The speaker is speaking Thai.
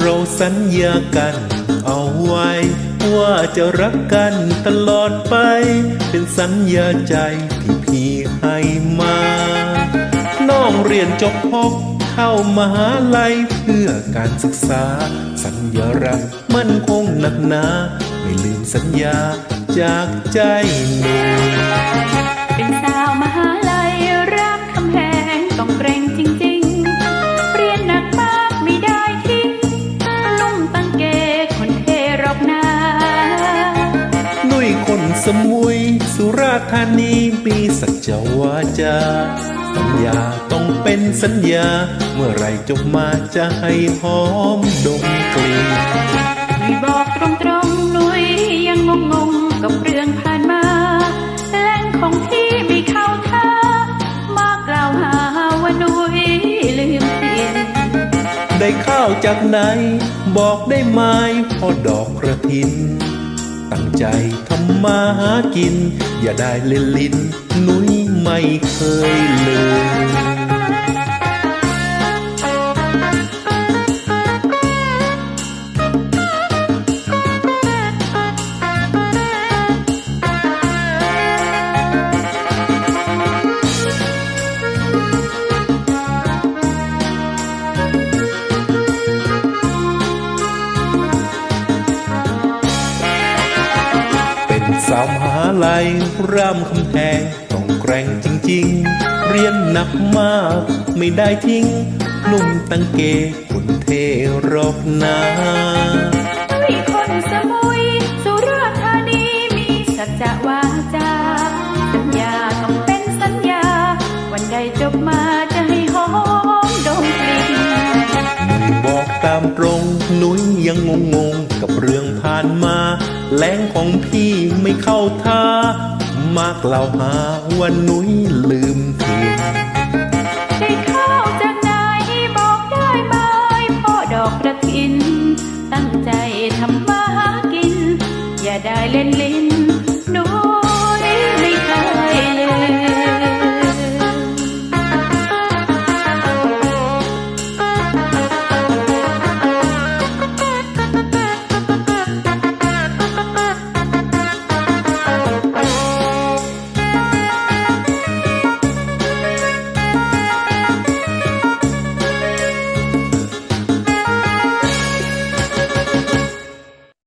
เราสัญญากัน เอาไว้ ว่าจะรักกันตลอดไป เป็นสัญญาใจที่พี่ให้มา น้องเรียนจบพกเข้ามหาลัยเพื่อการศึกษา สัญญารักมั่นคงหนักหนา ไม่ลืมสัญญาจากใจหนุ่ม สมุย สุราษฎร์ธานีปีสัจวาจาสัญญาต้องเป็นสัญญา เมื่อไหรจบมาจะให้หอมดมกลิ่นไม่บอกตรงๆหนุยยังงงๆกับเรื่องผ่านมาแหล่งของที่ไม่เข้าท่ามากล่าวหาว่าหนุยลืมถิ่นได้ข้าวจากไหน บอกได้ไหมพอดอกกระถิน ตั้งใจทำมาหากิน อย่าได้เล่นลิ้นนุ้ยไม่เคยลืม สาวมหาลัยรามคำแหงต้องแกร่งจริงๆ เรียนหนักมากไม่ได้ทิ้งนุ่มตั้งเกคนเทรอกนามีคนสมุย สุราธานีมีสัจจะวาจาสัญญาต้องเป็นสัญญา วันใดจบมาจะให้หอมดมกลิ่นบอกตามตรงนุ้ยยังงงงกับเรื่องผ่านมา แรงของพี่ไม่เข้าท่ามากล่าวหาว่านุ้ยลืมถิ่นได้ข้าวจากไหนบอกได้ไหมพ่อดอกกระถิน ตั้งใจทำมาหากิน อย่าได้เล่นลิ้